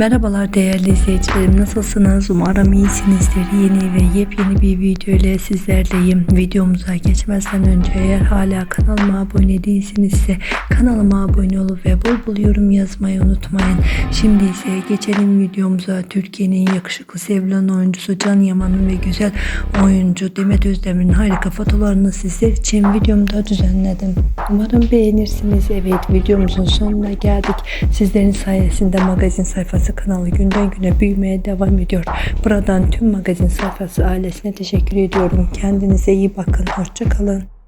Merhabalar değerli izleyicilerim nasılsınız? Umarım iyisinizdir. Yeni ve yepyeni bir video ile sizlerleyim. Videomuza geçmezden önce eğer hala kanalıma abone değilsinizse kanalıma abone olup ve bol bol yorum yazmayı unutmayın. Şimdi ise geçelim videomuza. Türkiye'nin yakışıklı sevilen oyuncusu Can Yaman'ın ve güzel oyuncu Demet Özdemir'in harika fotolarını sizler için videomda düzenledim. Umarım beğenirsiniz. Evet videomuzun sonuna geldik. Sizlerin sayesinde magazin sayfası kanalı günden güne büyümeye devam ediyor. Buradan tüm magazin sayfası ailesine teşekkür ediyorum. Kendinize iyi bakın. Hoşçakalın.